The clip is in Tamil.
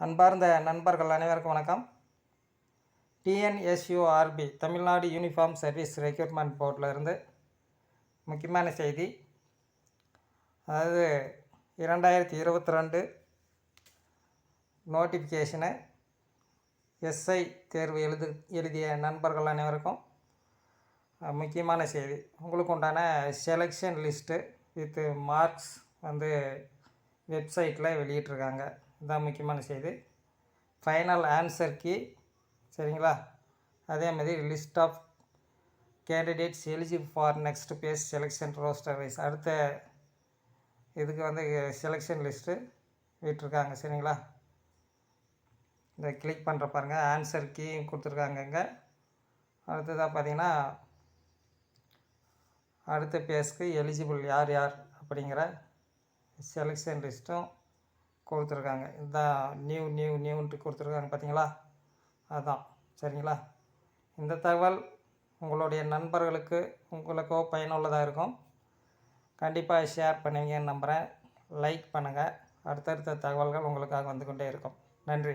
அன்பார்ந்த நண்பர்கள் அனைவருக்கும் வணக்கம். TNSURB Tamil Nadu uniform service recruitment போர்ட்லேருந்து முக்கியமான செய்தி. அதாவது இரண்டாயிரத்தி இருபத்தி ரெண்டு நோட்டிஃபிகேஷனை எஸ்ஐ தேர்வு எழுது எழுதிய நண்பர்கள் அனைவருக்கும் முக்கியமான செய்தி. உங்களுக்கு உண்டான செலெக்ஷன் லிஸ்ட்டு வித் மார்க்ஸ் வந்து வெப்சைட்டில் வெளியிட்ருக்காங்க இதுதான் முக்கியமான செய்தி. ஃபைனல் ஆன்சர் கீ சரிங்களா? அதே மாதிரி list of candidates eligible for next phase selection roster wise அடுத்த இதுக்கு வந்து செலெக்ஷன் லிஸ்ட்டு விட்டுருக்காங்க சரிங்களா? இந்த கிளிக் பண்ணுற பாருங்கள் ஆன்சர் கீ கொடுத்துருக்காங்க இங்கே அடுத்ததாக பார்த்தீங்கன்னா அடுத்த பேஸ்க்கு எலிஜிபிள் யார் யார் அப்படிங்கிற செலெக்ஷன் லிஸ்ட்டும் கொடுத்துருக்காங்க. இதுதான் நியூ நியூ நியூன்ட்டு கொடுத்துருக்காங்க பார்த்தீங்களா அதுதான் சரிங்களா? இந்த தகவல் உங்களுடைய நண்பர்களுக்கு உங்களுக்கோ பயனுள்ளதாக இருக்கும். கண்டிப்பாக ஷேர் பண்ணுவீங்கன்னு நம்புகிறேன் லைக் பண்ணுங்கள் அடுத்தடுத்த தகவல்கள் உங்களுக்காக வந்து கொண்டே இருக்கும். நன்றி.